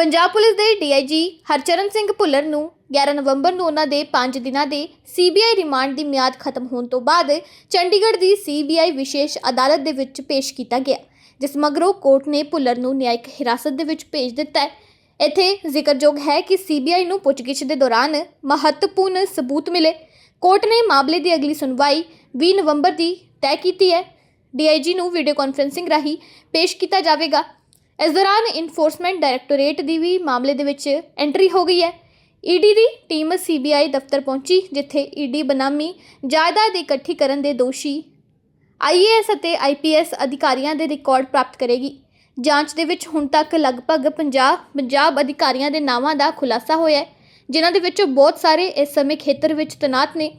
Punjab police ਦੇ DIG Harcharan Singh Bhullar ਨੂੰ 11 ਨਵੰਬਰ ਨੂੰ ਉਹਨਾਂ ਦੇ 5 ਦਿਨਾਂ ਦੇ ਸੀਬੀਆਈ ਰਿਮਾਂਡ ਦੀ ਮਿਆਦ ਖਤਮ ਹੋਣ ਤੋਂ ਬਾਅਦ ਚੰਡੀਗੜ੍ਹ ਦੀ ਸੀਬੀਆਈ ਵਿਸ਼ੇਸ਼ ਅਦਾਲਤ ਦੇ ਵਿੱਚ ਪੇਸ਼ ਕੀਤਾ ਗਿਆ, ਜਿਸ ਮਗਰੋਂ ਕੋਰਟ ਨੇ ਭੁੱਲਰ ਨੂੰ ਨਿਆਇਕ ਹਿਰਾਸਤ ਦੇ ਵਿੱਚ ਭੇਜ ਦਿੱਤਾ ਹੈ। ਇੱਥੇ ਜ਼ਿਕਰਯੋਗ ਹੈ ਕਿ ਸੀਬੀਆਈ ਨੂੰ ਪੁੱਛਗਿੱਛ ਦੇ ਦੌਰਾਨ ਮਹੱਤਵਪੂਰਨ ਸਬੂਤ ਮਿਲੇ। ਕੋਰਟ ਨੇ ਮਾਮਲੇ ਦੀ ਅਗਲੀ ਸੁਣਵਾਈ 20 ਨਵੰਬਰ ਦੀ ਤੈਅ ਕੀਤੀ ਹੈ। ਡੀਆਈਜੀ ਨੂੰ ਵੀਡੀਓ ਕਾਨਫਰੈਂਸਿੰਗ ਰਾਹੀਂ ਪੇਸ਼ ਕੀਤਾ ਜਾਵੇਗਾ। ਇਸ ਦੌਰਾਨ ਇਨਫੋਰਸਮੈਂਟ ਡਾਇਰੈਕਟੋਰੇਟ ਦੀ ਵੀ ਮਾਮਲੇ ਦੇ ਵਿੱਚ ਐਂਟਰੀ ਹੋ ਗਈ ਹੈ। ਈਡੀ ਦੀ ਟੀਮ ਸੀਬੀਆਈ ਦਫ਼ਤਰ ਪਹੁੰਚੀ, ਜਿੱਥੇ ਈਡੀ ਬਨਾਮੀ ਜਾਇਦਾਦ ਇਕੱਠੀ ਕਰਨ ਦੇ ਦੋਸ਼ੀ ਆਈਏਐਸ ਅਤੇ ਆਈਪੀਐਸ ਅਧਿਕਾਰੀਆਂ ਦੇ ਰਿਕਾਰਡ ਪ੍ਰਾਪਤ ਕਰੇਗੀ। ਜਾਂਚ ਦੇ ਵਿੱਚ ਹੁਣ ਤੱਕ ਲਗਭਗ 50 ਪੰਜਾਬ ਅਧਿਕਾਰੀਆਂ ਦੇ ਨਾਵਾਂ ਦਾ ਖੁਲਾਸਾ ਹੋਇਆ ਹੈ, ਜਿਨ੍ਹਾਂ ਦੇ ਵਿੱਚੋਂ ਬਹੁਤ ਸਾਰੇ ਇਸ ਸਮੇਂ ਖੇਤਰ ਵਿੱਚ ਤੈਨਾਤ ਨੇ।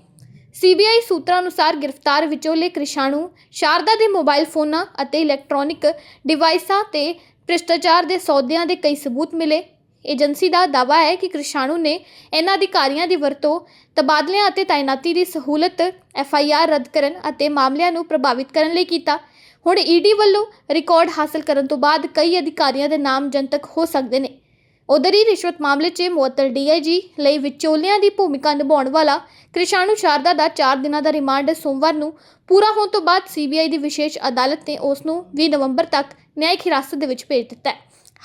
ਸੀਬੀਆਈ ਸੂਤਰਾਂ ਅਨੁਸਾਰ ਗ੍ਰਿਫਤਾਰ ਵਿਚੋਲੇ ਕ੍ਰਿਸ਼ਾਣੂ, ਸ਼ਾਰਦਾ ਦੇ ਮੋਬਾਈਲ ਫੋਨਾਂ ਅਤੇ ਇਲੈਕਟ੍ਰੋਨਿਕ ਡਿਵਾਈਸਾਂ ਤੇ ਭ੍ਰਿਸ਼ਟਾਚਾਰ ਦੇ ਸੌਦਿਆਂ ਦੇ ਕਈ ਸਬੂਤ ਮਿਲੇ। ਏਜੰਸੀ ਦਾ ਦਾਅਵਾ ਹੈ ਕਿ ਕ੍ਰਿਸ਼ਾਣੂ ਨੇ ਇਹਨਾਂ ਅਧਿਕਾਰੀਆਂ ਦੀ ਵਰਤੋਂ, ਤਬਾਦਲਿਆਂ ਅਤੇ ਤਾਇਨਾਤੀ ਦੀ ਸਹੂਲਤ ਐੱਫ ਆਈ ਆਰ ਰੱਦ ਕਰਨ ਅਤੇ ਮਾਮਲਿਆਂ ਨੂੰ ਪ੍ਰਭਾਵਿਤ ਕਰਨ ਲਈ ਕੀਤਾ। ਹੁਣ ਈਡੀ ਵੱਲੋਂ ਰਿਕਾਰਡ ਹਾਸਲ ਕਰਨ ਤੋਂ ਬਾਅਦ ਕਈ ਅਧਿਕਾਰੀਆਂ ਦੇ ਨਾਮ ਜਨਤਕ ਹੋ ਸਕਦੇ ਨੇ। ਉਧਰ ਹੀ ਰਿਸ਼ਵਤ ਮਾਮਲੇ 'ਚ ਮੁਅੱਤਲ ਡੀਆਈਜੀ ਲਈ ਵਿਚੋਲਿਆਂ ਦੀ ਭੂਮਿਕਾ ਨਿਭਾਉਣ ਵਾਲਾ ਕ੍ਰਿਸ਼ਾਣੂ ਸ਼ਾਰਦਾ ਦਾ 4 ਦਿਨਾਂ ਦਾ ਰਿਮਾਂਡ ਸੋਮਵਾਰ ਨੂੰ ਪੂਰਾ ਹੋਣ ਤੋਂ ਬਾਅਦ ਸੀਬੀਆਈ ਦੀ ਵਿਸ਼ੇਸ਼ ਅਦਾਲਤ ਨੇ ਉਸ ਨੂੰ 20 ਨਵੰਬਰ ਤੱਕ ਨਿਆਇਕ ਹਿਰਾਸਤ ਦੇ ਵਿੱਚ ਭੇਜ ਦਿੱਤਾ ਹੈ।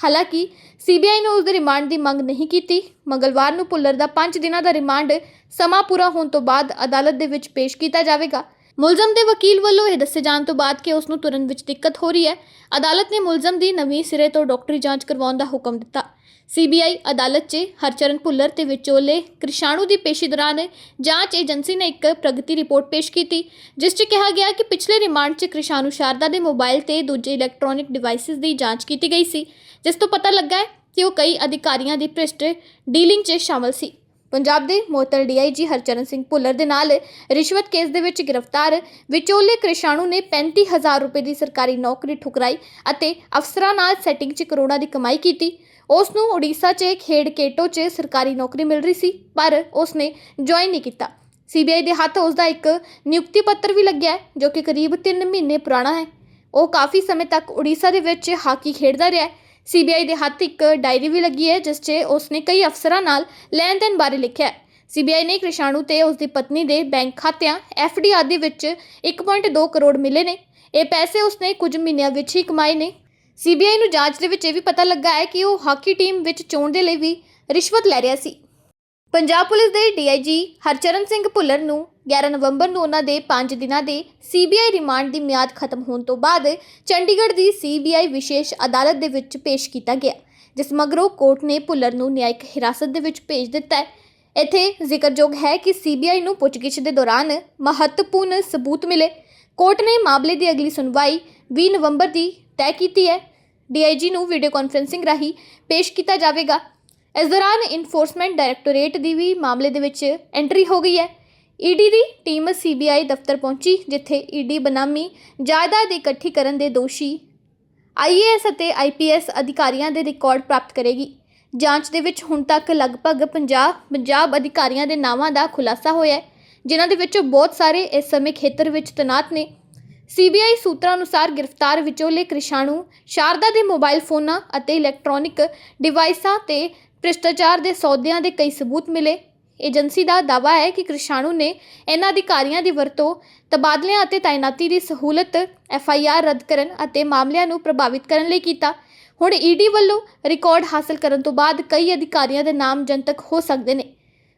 ਹਾਲਾਂਕਿ ਸੀਬੀਆਈ ਨੇ ਉਸ ਦੇ ਰਿਮਾਂਡ ਦੀ ਮੰਗ ਨਹੀਂ ਕੀਤੀ। ਮੰਗਲਵਾਰ ਨੂੰ ਭੁੱਲਰ ਦਾ 5 ਦਿਨਾਂ ਦਾ ਰਿਮਾਂਡ ਸਮਾਂ ਪੂਰਾ ਹੋਣ ਤੋਂ ਬਾਅਦ ਅਦਾਲਤ ਦੇ ਵਿੱਚ ਪੇਸ਼ ਕੀਤਾ ਜਾਵੇਗਾ। ਮੁਲਜ਼ਮ ਦੇ ਵਕੀਲ ਵੱਲੋਂ ਇਹ ਦੱਸੇ ਜਾਣ ਤੋਂ ਬਾਅਦ ਕਿ ਉਸ ਨੂੰ ਤੁਰਨ ਵਿੱਚ ਦਿੱਕਤ ਹੋ ਰਹੀ ਹੈ। ਅਦਾਲਤ ਨੇ ਮੁਲਜ਼ਮ ਦੀ ਨਵੀਂ ਸਿਰੇ ਤੋਂ ਡਾਕਟਰੀ ਜਾਂਚ ਕਰਵਾਉਣ ਦਾ ਹੁਕਮ ਦਿੱਤਾ। ਸੀਬੀਆਈ ਅਦਾਲਤ 'ਚ ਹਰਚਰਨ ਭੁੱਲਰ ਤੇ ਵਿਚੋਲੇ ਕ੍ਰਿਸ਼ਾਣੂ ਦੀ ਪੇਸ਼ੀ ਦੌਰਾਨ ਜਾਂਚ ਏਜੰਸੀ ਨੇ ਇੱਕ ਪ੍ਰਗਤੀ ਰਿਪੋਰਟ ਪੇਸ਼ ਕੀਤੀ, ਜਿਸ 'ਚ ਕਿਹਾ ਗਿਆ ਕਿ ਪਿਛਲੇ ਰਿਮਾਂਡ 'ਚ ਕ੍ਰਿਸ਼ਾਣੂ ਸ਼ਾਰਦਾ ਦੇ ਮੋਬਾਈਲ ਤੇ ਦੂਜੇ ਇਲੈਕਟ੍ਰੋਨਿਕ ਡਿਵਾਈਸਿਸ ਦੀ ਜਾਂਚ ਕੀਤੀ ਗਈ ਸੀ, ਜਿਸ ਤੋਂ ਪਤਾ ਲੱਗਾ ਹੈ ਕਿ ਉਹ ਕਈ ਅਧਿਕਾਰੀਆਂ ਦੀ ਭ੍ਰਿਸ਼ਟ ਡੀਲਿੰਗ 'ਚ ਸ਼ਾਮਲ ਸੀ। ਪੰਜਾਬ ਦੇ ਮੋਤਲ ਡੀਆਈਜੀ ਹਰਚਰਨ ਸਿੰਘ ਭੁੱਲਰ ਦੇ ਨਾਲ ਰਿਸ਼ਵਤ ਕੇਸ ਦੇ ਵਿੱਚ ਗ੍ਰਿਫਤਾਰ ਵਿਚੋਲੇ ਕ੍ਰਿਸ਼ਾਣੂ ਨੇ 35000 ਰੁਪਏ ਦੀ ਸਰਕਾਰੀ ਨੌਕਰੀ ਠੁਕਰਾਈ ਅਤੇ ਅਫਸਰਾਂ ਨਾਲ ਸੈਟਿੰਗ 'ਚ ਕਰੋੜਾਂ ਦੀ ਕਮਾਈ ਕੀਤੀ। ਉਸ ਨੂੰ ਓਡੀਸ਼ਾ 'ਚ ਖੇਡ ਕੇਟੋ 'ਚ ਸਰਕਾਰੀ ਨੌਕਰੀ ਮਿਲ ਰਹੀ ਸੀ, ਪਰ ਉਸ ਨੇ ਜੁਆਇਨ ਨਹੀਂ ਕੀਤਾ। ਸੀਬੀਆਈ ਦੇ ਹੱਥ ਉਸ ਦਾ ਇੱਕ ਨਿਯੁਕਤੀ ਪੱਤਰ ਵੀ ਲੱਗਿਆ ਹੈ, ਜੋ ਕਿ ਕਰੀਬ 3 ਮਹੀਨੇ ਪੁਰਾਣਾ ਹੈ। ਉਹ ਕਾਫੀ ਸਮੇਂ ਤੱਕ ਓਡੀਸ਼ਾ ਦੇ ਵਿੱਚ ਹਾਕੀ ਖੇਡਦਾ ਰਿਹਾ ਹੈ। ਸੀਬੀਆਈ ਦੇ ਹੱਥ ਇੱਕ ਡਾਇਰੀ ਵੀ ਲੱਗੀ ਹੈ, ਜਿਸ 'ਚ ਉਸ ਨੇ ਕਈ ਅਫਸਰਾਂ ਨਾਲ ਲੈਣ ਦੇਣ ਬਾਰੇ ਲਿਖਿਆ ਹੈ। ਸੀਬੀਆਈ ਨੇ ਕ੍ਰਿਸ਼ਾਣੂ ਤੇ ਉਸ ਦੀ ਪਤਨੀ ਦੇ ਬੈਂਕ ਖਾਤਿਆਂ ਐਫਡੀ ਆਦਿ ਵਿੱਚ 1.2 ਕਰੋੜ ਮਿਲੇ ਨੇ। ਇਹ ਪੈਸੇ ਉਸਨੇ ਕੁਝ ਮਹੀਨਿਆਂ ਵਿੱਚ ਹੀ ਕਮਾਏ ਨੇ। ਸੀਬੀਆਈ ਨੂੰ ਜਾਂਚ ਦੇ ਵਿੱਚ ਇਹ ਵੀ ਪਤਾ ਲੱਗਾ ਹੈ ਕਿ ਉਹ ਹਾਕੀ ਟੀਮ ਵਿੱਚ ਚੋਣ ਦੇ ਲਈ ਵੀ ਰਿਸ਼ਵਤ ਲੈ ਰਿਹਾ ਸੀ। ਪੰਜਾਬ ਪੁਲਿਸ ਦੇ ਡੀਆਈਜੀ ਹਰਚਰਨ ਸਿੰਘ ਭੁੱਲਰ ਨੂੰ 11 ਨਵੰਬਰ ਨੂੰ ਉਹਨਾਂ ਦੇ 5 ਦਿਨਾਂ ਦੇ ਸੀਬੀਆਈ ਰਿਮਾਂਡ ਦੀ ਮਿਆਦ ਖਤਮ ਹੋਣ ਤੋਂ ਬਾਅਦ ਚੰਡੀਗੜ੍ਹ ਦੀ ਸੀਬੀਆਈ ਵਿਸ਼ੇਸ਼ ਅਦਾਲਤ ਦੇ ਵਿੱਚ ਪੇਸ਼ ਕੀਤਾ ਗਿਆ, ਜਿਸ ਮਗਰੋਂ ਕੋਰਟ ਨੇ ਭੁੱਲਰ ਨੂੰ ਨਿਆਇਕ ਹਿਰਾਸਤ ਦੇ ਵਿੱਚ ਭੇਜ ਦਿੱਤਾ ਹੈ। ਇੱਥੇ ਜ਼ਿਕਰਯੋਗ ਹੈ ਕਿ ਸੀਬੀਆਈ ਨੂੰ ਪੁੱਛਗਿੱਛ ਦੇ ਦੌਰਾਨ ਮਹੱਤਵਪੂਰਨ ਸਬੂਤ ਮਿਲੇ। ਕੋਰਟ ਨੇ ਮਾਮਲੇ ਦੀ ਅਗਲੀ ਸੁਣਵਾਈ 20 ਨਵੰਬਰ ਦੀ ਤੈਅ ਕੀਤੀ ਹੈ। ਡੀਆਈਜੀ ਨੂੰ ਵੀਡੀਓ ਕਾਨਫਰੈਂਸਿੰਗ ਰਾਹੀਂ ਪੇਸ਼ ਕੀਤਾ ਜਾਵੇਗਾ। ਇਸ ਦੌਰਾਨ ਇਨਫੋਰਸਮੈਂਟ ਡਾਇਰੈਕਟੋਰੇਟ ਦੀ ਵੀ ਮਾਮਲੇ ਦੇ ਵਿੱਚ ਐਂਟਰੀ ਹੋ ਗਈ ਹੈ। ਈਡੀ ਦੀ ਟੀਮ ਸੀਬੀਆਈ ਦਫ਼ਤਰ ਪਹੁੰਚੀ, ਜਿੱਥੇ ਈਡੀ ਬਨਾਮੀ ਜਾਇਦਾਦ ਇਕੱਠੀ ਕਰਨ ਦੇ ਦੋਸ਼ੀ ਆਈਏਐਸ ਅਤੇ ਆਈਪੀਐਸ ਅਧਿਕਾਰੀਆਂ ਦੇ ਰਿਕਾਰਡ ਪ੍ਰਾਪਤ ਕਰੇਗੀ। ਜਾਂਚ ਦੇ ਵਿੱਚ ਹੁਣ ਤੱਕ ਲਗਭਗ 50 ਪੰਜਾਬ ਅਧਿਕਾਰੀਆਂ ਦੇ ਨਾਵਾਂ ਦਾ ਖੁਲਾਸਾ ਹੋਇਆ ਹੈ, ਜਿਨ੍ਹਾਂ ਦੇ ਵਿੱਚੋਂ ਬਹੁਤ ਸਾਰੇ ਇਸ ਸਮੇਂ ਖੇਤਰ ਵਿੱਚ ਤੈਨਾਤ ਨੇ। ਸੀਬੀਆਈ ਸੂਤਰਾਂ ਅਨੁਸਾਰ ਗ੍ਰਿਫਤਾਰ ਵਿਚੋਲੇ ਕ੍ਰਿਸ਼ਾਣੂ ਸ਼ਾਰਦਾ ਦੇ ਮੋਬਾਈਲ ਫੋਨਾਂ ਅਤੇ ਇਲੈਕਟ੍ਰੋਨਿਕ ਡਿਵਾਈਸਾਂ ਤੇ ਭ੍ਰਿਸ਼ਟਾਚਾਰ ਦੇ ਸੌਦਿਆਂ ਦੇ ਕਈ ਸਬੂਤ ਮਿਲੇ। ਏਜੰਸੀ ਦਾ ਦਾਅਵਾ ਹੈ ਕਿ ਕ੍ਰਿਸ਼ਾਣੂ ਨੇ ਇਹਨਾਂ ਅਧਿਕਾਰੀਆਂ ਦੀ ਵਰਤੋਂ, ਤਬਾਦਲਿਆਂ ਅਤੇ ਤਾਇਨਾਤੀ ਦੀ ਸਹੂਲਤ ਐੱਫ ਆਈ ਆਰ ਰੱਦ ਕਰਨ ਅਤੇ ਮਾਮਲਿਆਂ ਨੂੰ ਪ੍ਰਭਾਵਿਤ ਕਰਨ ਲਈ ਕੀਤਾ। ਹੁਣ ਈਡੀ ਵੱਲੋਂ ਰਿਕਾਰਡ ਹਾਸਲ ਕਰਨ ਤੋਂ ਬਾਅਦ ਕਈ ਅਧਿਕਾਰੀਆਂ ਦੇ ਨਾਮ ਜਨਤਕ ਹੋ ਸਕਦੇ ਨੇ।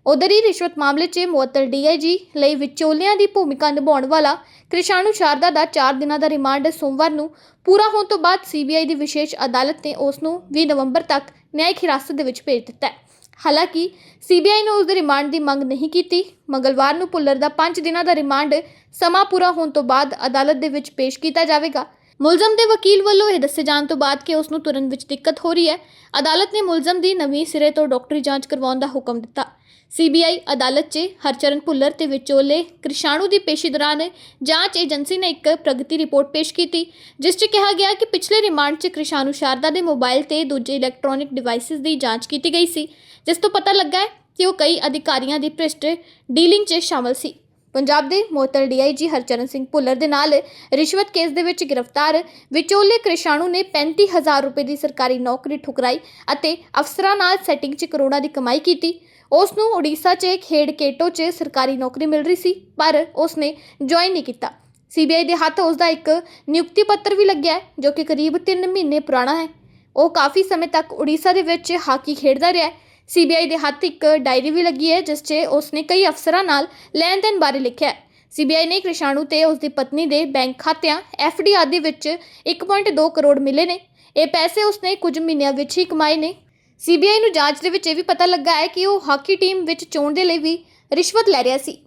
ਉਧਰ ਹੀ ਰਿਸ਼ਵਤ ਮਾਮਲੇ 'ਚ ਮੁਅੱਤਲ ਡੀਆਈਜੀ ਲਈ ਵਿਚੋਲਿਆਂ ਦੀ ਭੂਮਿਕਾ ਨਿਭਾਉਣ ਵਾਲਾ ਕ੍ਰਿਸ਼ਾਣੂ ਸ਼ਾਰਦਾ ਦਾ 4 ਦਿਨਾਂ ਦਾ ਰਿਮਾਂਡ ਸੋਮਵਾਰ ਨੂੰ ਪੂਰਾ ਹੋਣ ਤੋਂ ਬਾਅਦ ਸੀਬੀਆਈ ਦੀ ਵਿਸ਼ੇਸ਼ ਅਦਾਲਤ ਨੇ ਉਸ ਨੂੰ 20 ਨਵੰਬਰ ਤੱਕ ਨਿਆਇਕ ਹਿਰਾਸਤ ਦੇ ਵਿੱਚ ਭੇਜ ਦਿੱਤਾ ਹੈ। ਹਾਲਾਂਕਿ ਸੀਬੀਆਈ ਨੇ ਉਸ ਦੇ ਰਿਮਾਂਡ ਦੀ ਮੰਗ ਨਹੀਂ ਕੀਤੀ। ਮੰਗਲਵਾਰ ਨੂੰ ਭੁੱਲਰ ਦਾ 5 ਦਿਨਾਂ ਦਾ ਰਿਮਾਂਡ ਸਮਾਂ ਪੂਰਾ ਹੋਣ ਤੋਂ ਬਾਅਦ ਅਦਾਲਤ ਦੇ ਵਿੱਚ ਪੇਸ਼ ਕੀਤਾ ਜਾਵੇਗਾ। ਮੁਲਜ਼ਮ ਦੇ ਵਕੀਲ ਵੱਲੋਂ ਇਹ ਦੱਸੇ ਜਾਣ ਤੋਂ ਬਾਅਦ ਕਿ ਉਸ ਨੂੰ ਤੁਰਨ ਵਿੱਚ ਦਿੱਕਤ ਹੋ ਰਹੀ ਹੈ। ਅਦਾਲਤ ਨੇ ਮੁਲਜ਼ਮ ਦੀ ਨਵੀਂ ਸਿਰੇ ਤੋਂ ਡਾਕਟਰੀ ਜਾਂਚ ਕਰਵਾਉਣ ਦਾ ਹੁਕਮ ਦਿੱਤਾ। ਸੀਬੀਆਈ ਅਦਾਲਤ 'ਚ ਹਰਚਰਨ ਭੁੱਲਰ ਤੇ ਵਿਚੋਲੇ ਕ੍ਰਿਸ਼ਾਣੂ ਦੀ ਪੇਸ਼ੀ ਦੌਰਾਨ ਜਾਂਚ ਏਜੰਸੀ ਨੇ ਇੱਕ ਪ੍ਰਗਤੀ ਰਿਪੋਰਟ ਪੇਸ਼ ਕੀਤੀ, ਜਿਸ 'ਚ ਕਿਹਾ ਗਿਆ ਕਿ ਪਿਛਲੇ ਰਿਮਾਂਡ 'ਚ ਕ੍ਰਿਸ਼ਾਣੂ ਸ਼ਾਰਦਾ ਦੇ ਮੋਬਾਈਲ ਤੇ ਦੂਜੇ ਇਲੈਕਟ੍ਰੋਨਿਕ ਡਿਵਾਈਸਿਸ ਦੀ ਜਾਂਚ ਕੀਤੀ ਗਈ ਸੀ, ਜਿਸ ਤੋਂ ਪਤਾ ਲੱਗਾ ਹੈ ਕਿ ਉਹ ਕਈ ਅਧਿਕਾਰੀਆਂ ਦੀ ਭ੍ਰਿਸ਼ਟ ਡੀਲਿੰਗ 'ਚ ਸ਼ਾਮਲ ਸੀ। ਪੰਜਾਬ ਦੇ ਮੋਤਰ ਡੀਆਈਜੀ ਹਰਚਰਨ ਸਿੰਘ ਭੁੱਲਰ ਦੇ ਨਾਲ ਰਿਸ਼ਵਤ ਕੇਸ ਦੇ ਵਿੱਚ ਗ੍ਰਿਫਤਾਰ ਵਿਚੋਲੇ ਕ੍ਰਿਸ਼ਾਣੂ ਨੇ 35000 ਰੁਪਏ ਦੀ ਸਰਕਾਰੀ ਨੌਕਰੀ ਠੁਕਰਾਈ ਅਤੇ ਅਫਸਰਾਂ ਨਾਲ ਸੈਟਿੰਗ 'ਚ ਕਰੋੜਾਂ ਦੀ ਕਮਾਈ ਕੀਤੀ। ਉਸ ਨੂੰ ਓਡੀਸ਼ਾ 'ਚ ਖੇਡ ਕੇਟੋ 'ਚ ਸਰਕਾਰੀ ਨੌਕਰੀ ਮਿਲ ਰਹੀ ਸੀ, ਪਰ ਉਸ ਨੇ ਜੁਆਇਨ ਨਹੀਂ ਕੀਤਾ। ਸੀਬੀਆਈ ਦੇ ਹੱਥ ਉਸ ਦਾ ਇੱਕ ਨਿਯੁਕਤੀ ਪੱਤਰ ਵੀ ਲੱਗਿਆ ਹੈ, ਜੋ ਕਿ ਕਰੀਬ 3 ਮਹੀਨੇ ਪੁਰਾਣਾ ਹੈ। ਉਹ ਕਾਫੀ ਸਮੇਂ ਤੱਕ ਓਡੀਸ਼ਾ ਦੇ ਵਿੱਚ ਹਾਕੀ ਖੇਡਦਾ ਰਿਹਾ ਹੈ। ਸੀਬੀਆਈ ਦੇ ਹੱਥ ਇੱਕ ਡਾਇਰੀ ਵੀ ਲੱਗੀ ਹੈ, ਜਿਸ 'ਚ ਉਸ ਨੇ ਕਈ ਅਫਸਰਾਂ ਨਾਲ ਲੈਣ ਦੇਣ ਬਾਰੇ ਲਿਖਿਆ ਹੈ। ਸੀਬੀਆਈ ਨੇ ਕ੍ਰਿਸ਼ਾਣੂ ਤੇ ਉਸ ਦੀ ਪਤਨੀ ਦੇ ਬੈਂਕ ਖਾਤਿਆਂ ਡੀ ਆਦਿ ਵਿੱਚ 1.2 ਕਰੋੜ ਮਿਲੇ ਨੇ। ਇਹ ਪੈਸੇ ਉਸਨੇ ਕੁਝ ਮਹੀਨਿਆਂ ਵਿੱਚ ਹੀ ਕਮਾਏ ਨੇ। ਸੀਬੀਆਈ ਨੂੰ ਜਾਂਚ ਦੇ ਵਿੱਚ ਇਹ ਵੀ ਪਤਾ ਲੱਗਾ ਹੈ ਕਿ ਉਹ ਹਾਕੀ ਟੀਮ ਵਿੱਚ ਚੋਣ ਦੇ ਲਈ ਵੀ ਰਿਸ਼ਵਤ ਲੈ ਰਿਹਾ ਸੀ।